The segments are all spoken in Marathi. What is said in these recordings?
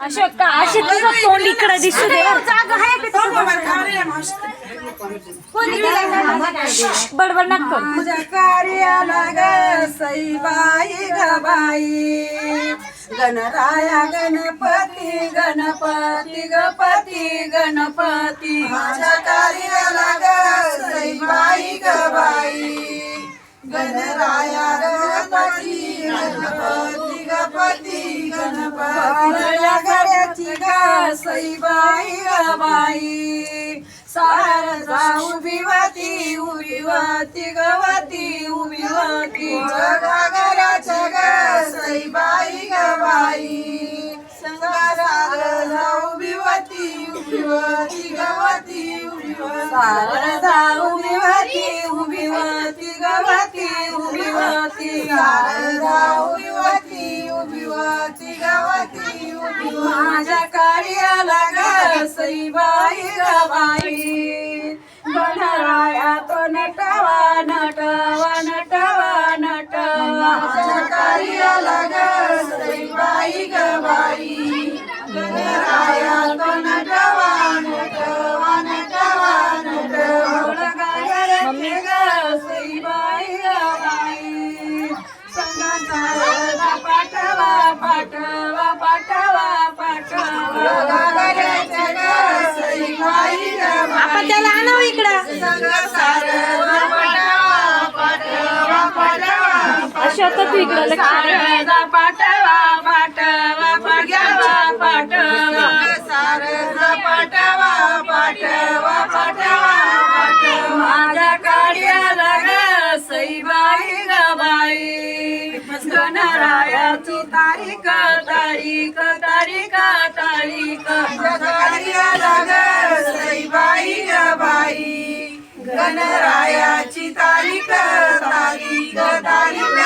अशोक का अशी तुझं तोंड इकडे दिसू दे? बडबड नको माझ्या कार्याला ग सईबाई ग बाई गणराया गणपती गणपती गपती गणपती. माझ्या कार्याला ग सईबाई बाई गणराया गणपती गणपती गपती गणपती. बाई. सार जाऊ उभिवती उभिवती गवती उभिवती. जगा घराच्या ग सईबाई ग बाई. संगारार जाऊ उभिवती उभिवती गवती सार गवती सार गवती माझ्या सईबाई ग बाई. गणराया तो नटवा नटवा नटवा नटवा. माझ्या कार्याला ग सईबाई ग गणराया तो नटवा नटवा नटवा नटवा. गायरचे ग बाई संगाचा रजा पाठवा पाठवा पाठवा पाठवा गागऱ्याच्या ग सईबाई ग आपण त्याला आणाव इकडं. अशोक तू इकडं पाठवा पाठवा पाठवा पाठवा. पाठवा पाठवा पाठवा पाठवा. माझ्या कार्याला ग सईबाई ग गणरायाची तारीख तारीख तारीख तारीख. रायाची तारीख तारीख तारीख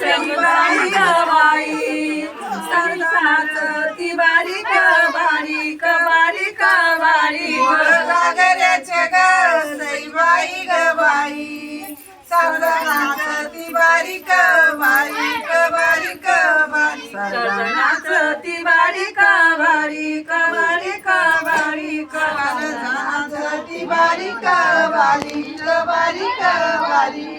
सईबाई ग बाई सरसाच ती बारीक बारीक बारीक बारीक बारीक